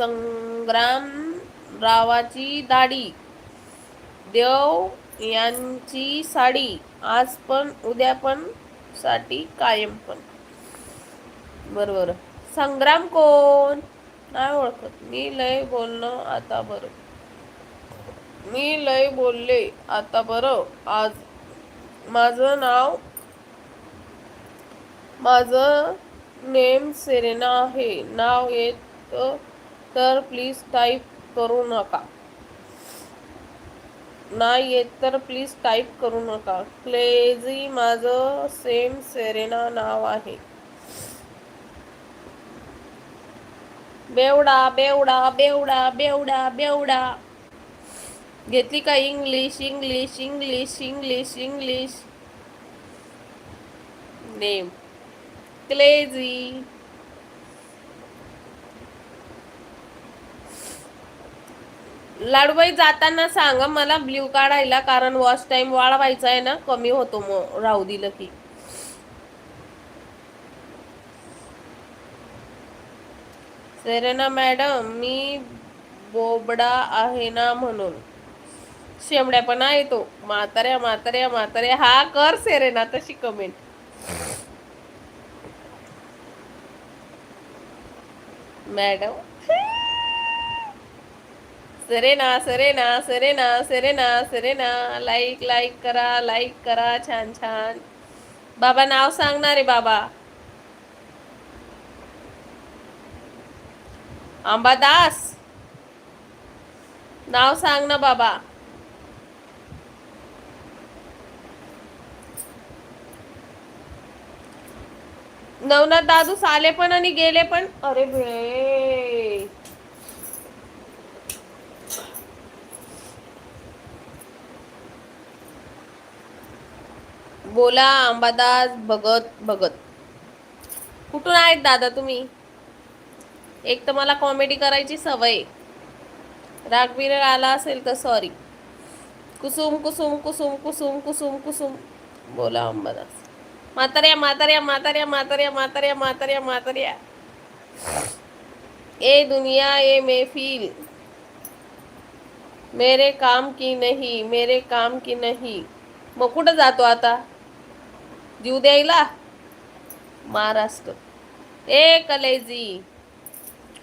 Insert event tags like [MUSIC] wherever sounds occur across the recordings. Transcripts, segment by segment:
संग्राम रावाची दाढी देव यांची साडी आज पण उद्या पण साठी कायम पण. बरोबर. संग्राम कोण? नाही ओळखत. मी लय बोलणं आता बरं. मी लय बोलले आता बरं. आज माझं नाव माझं नेम सेरेना आहे. नाव येत तर प्लीज टाईप करू नका. नाही येत तर प्लीज टाईप करू नका. क्लेझी माझं सेम सेरेना नाव आहे. बेवडा बेवडा बेवडा बेवडा बेवडा. घेतली का English English English English English name crazy लाडूबाई जाताना सांगा मला ब्ल्यू काढायला कारण वॉश टाइम वाढवायचा आहे ना कमी होतो मग राहू दिलं की. सेरेना मॅडम मी बोबडा आहे ना म्हणून. शेमड्या पण आहे तो. म्हाताऱ्या म्हाताऱ्या म्हाताऱ्या. हा कर सेरेना तशी comment. Madam Serena Serena Serena Serena Serena like like करा लाईक करा. छान छान. बाबा नाव सांगणार आहे बाबा. अंबादास नाव सांग ना बाबा. नवनाथ दादूस आले पण आणि गेले पण? अरे भे बोला अंबादास भगत भगत. कुठून आहेत दादा तुम्ही? एक तर मला कॉमेडी करायची सवय. रागवीर आला असेल तर सॉरी कुसुम कुसुम कुसुम कुसुम कुसुम कुसुम. बोला अंबादास. म्हाताऱ्या म्हाताऱ्या म्हाताऱ्या म्हाताऱ्या म्हाताऱ्या म्हाताऱ्या म्हाताऱ्या. ए दुनिया ए महफिल. मेरे काम की नाही मेरे काम की नाही. मग कुठं जातो आता? जीव द्यायला? महाराष्ट्र. ए कलेजी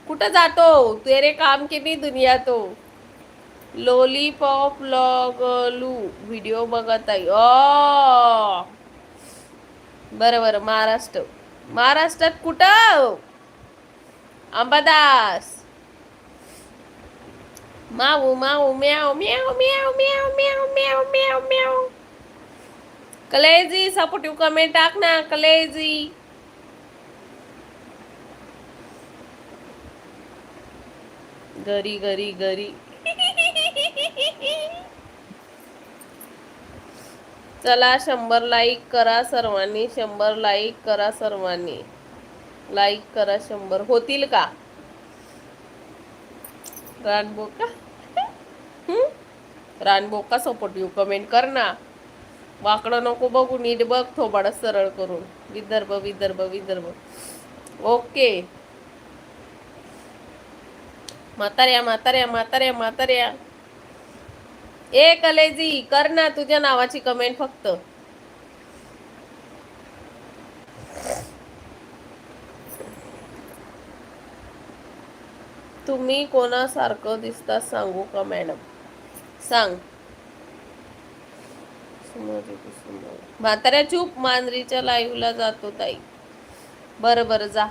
कुठं जातो? तेरे काम के नाही दुनिया तो लॉलीपॉप लॉगलू. व्हिडिओ बघत आहे. ओ! बरं बरं. महाराष्ट्र. महाराष्ट्रात कुठं? अंबादास. माऊ माऊ म्याव म्याव म्याव म्याव म्याव म्याव म्याव म्याव कलेजी सपोर्टिव्ह कमेंट टाक ना कलेजी. गरी गरी गरी चला शंभर लाईक करा सर्वांनी शंभर लाईक करा सर्वांनी. लाईक करा शंभर. होतील का? रानबोका? [LAUGHS] हम्म? रानबोका सपोर्टिव्ह कमेंट कर ना. वाकडं नको बघू नीट बघ थोबाड सरळ करून. विदर्भ विदर्भ विदर्भ. ओके. म्हाताऱ्या म्हाताऱ्या म्हाताऱ्या म्हाताऱ्या. ए कलेजी कर ना तुझ्या नावाची कमेंट फक्त. तुम्ही कोणासारखं दिसता सांगू का मॅडम सांग. म्हाताऱ्या चूप मांजरीच्या लाईव्हला जातो ताई. बरं बरं जा.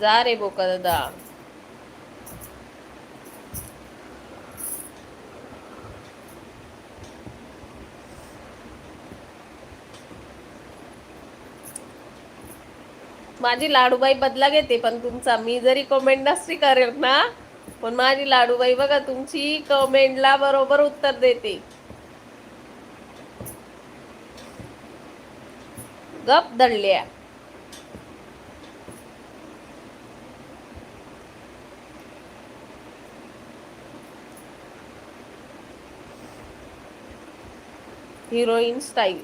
जा रे बोका दादा माझी लाडूबाई बदला घेते पण तुमचा मी जरी कमेंट नसती करेल ना पण माझी लाडूबाई बघा तुमची कमेंटला बरोबर उत्तर देते. गप दडल्या हिरोईन स्टाईल.